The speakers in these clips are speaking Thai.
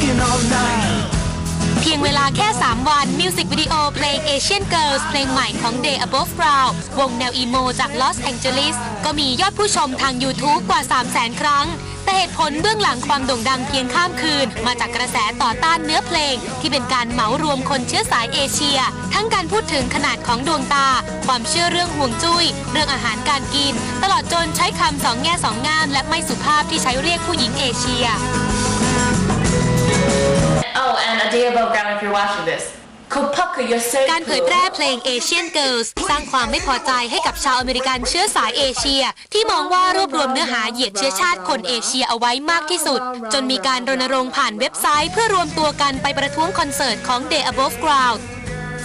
talking all night. เพียงเวลาแค่ 3 วัน มิวสิกวิดีโอเพลง Asian Girls เพลงใหม่ของ Day Above Ground วงแนวอีโมจากลอสแองเจลิสก็มียอดผู้ชมทาง YouTube กว่า 3 0 0 0 0 0ครั้ง แต่เหตุผลเบื้องหลังความโด่งดังเพียงข้ามคืน มาจากกระแสต่อต้านเนื้อเพลง ที่เป็นการเหมารวมคนเชื้อสายเอเชีย ทั้งการพูดถึงขนาดของดวงตา ความเชื่อเรื่องห่วงจุ้ย เรื่องอาหารการกิน ตลอดจนใช้คำสองแง่สองงามและไม่สุภาพที่ใช้เรียกผู้หญิงเอเชีย การเผยแพร่เพลง Asian Girls สร้างความไม่พอใจให้กับชาวอเมริกันเชื้อสายเอเชีย ที่มองว่ารวบรวมเนื้อหาเหยียดเชื้อชาติคนเอเชียเอาไว้มากที่สุด จนมีการรณรงค์ผ่านเว็บไซต์ เพื่อรวมตัวกันไปประท้วงคอนเสิร์ตของ Day Above Ground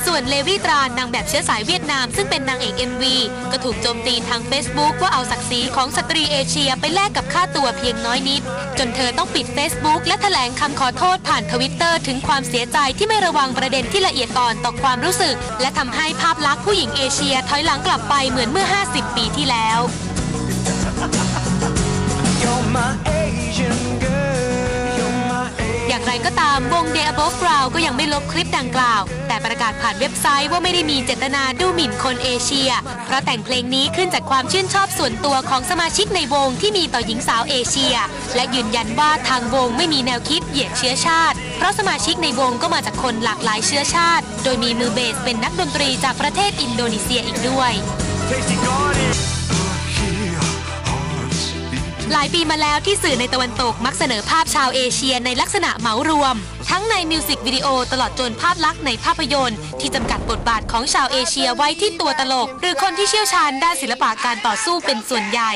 ส่วนเลวีตรานนางแบบเชื้อสายเวียดนามซึ่งเป็นนางเอก MV ก็ถูกโจมตีทาง Facebook ว่าเอาศักดิ์ศรีของสตรีเอเชียไปแลกกับค่าตัวเพียงน้อยนิด จนเธอต้องปิด Facebook และแถลงคำขอโทษผ่านทวิตเตอร์ถึงความเสียใจที่ไม่ระวังประเด็นที่ละเอียดอ่อนต่อความรู้สึก และทำให้ภาพลักษณ์ผู้หญิงเอเชียถอยหลังกลับไปเหมือนเมื่อ 50 ปีที่แล้วามวง Day Above Ground ก็ยังไม่ลบคลิปดังกล่าว แต่ประกาศผ่านเว็บไซต์ว่าไม่ได้มีเจตนาดูหมิ่นคนเอเชีย เพราะแต่งเพลงนี้ขึ้นจากความชื่นชอบส่วนตัวของสมาชิกในวงที่มีต่อหญิงสาวเอเชีย และยืนยันว่าทางวงไม่มีแนวคิดเหยียดเชื้อชาติ เพราะสมาชิกในวงก็มาจากคนหลากหลายเชื้อชาติ โดยมีมือเบสเป็นนักดนตรีจากประเทศอินโดนีเซียอีกด้วย tasty garden. หลายปีมาแล้วที่สื่อในตะวันตกมักเสนอภาพชาวเอเชียในลักษณะเหมารวม ทั้งในมิวสิกวิดีโอตลอดจนภาพลักษณ์ในภาพยนตร์ ที่จำกัดบทบาทของชาวเอเชียไว้ที่ตัวตลก หรือคนที่เชี่ยวชาญด้านศิลปะการต่อสู้เป็นส่วนใหญ่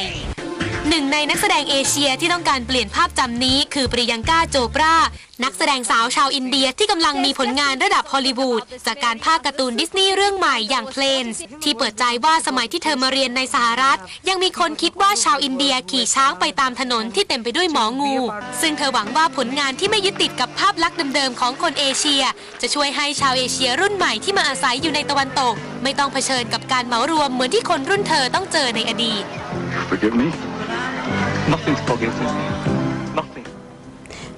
หนึ่งในนักแสดงเอเชียที่ต้องการเปลี่ยนภาพจำนี้คือปริยังกาโจปรา นักแสดงสาวชาวอินเดียที่กำลังมีผลงานระดับฮอลลีวูดจากการภาคการ์ตูนดิสนีย์เรื่องใหม่อย่างเพลนส์ที่เปิดใจว่าสมัยที่เธอมาเรียนในสหรัฐ ยังมีคนคิดว่าชาวอินเดียขี่ช้างไปตามถนนที่เต็มไปด้วยหมองู ซึ่งเธอหวังว่าผลงานที่ไม่ยึดติดกับภาพลักษณ์เดิมๆของคนเอเชีย จะช่วยให้ชาวเอเชียรุ่นใหม่ที่มาอาศัยอยู่ในตะวันตก ไม่ต้องเผชิญกับการเหมารวมเหมือนที่คนรุ่นเธอต้องเจอในอดีต Forgive me? Nothing's forgiven. Nothing.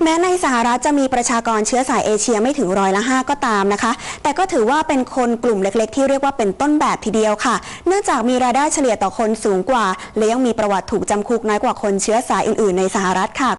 แม้ในสหรัฐจะมีประชากรเชื้อสายเอเชียไม่ถึงร้อยละห้าก็ตามนะคะ แต่ก็ถือว่าเป็นคนกลุ่มเล็กๆ ที่เรียกว่าเป็นต้นแบบทีเดียวค่ะ เนื่องจากมีรายได้เฉลี่ยต่อคนสูงกว่า และยังมีประวัติถูกจำคุกน้อยกว่าคนเชื้อสายอื่นๆ ในสหรัฐค่ะ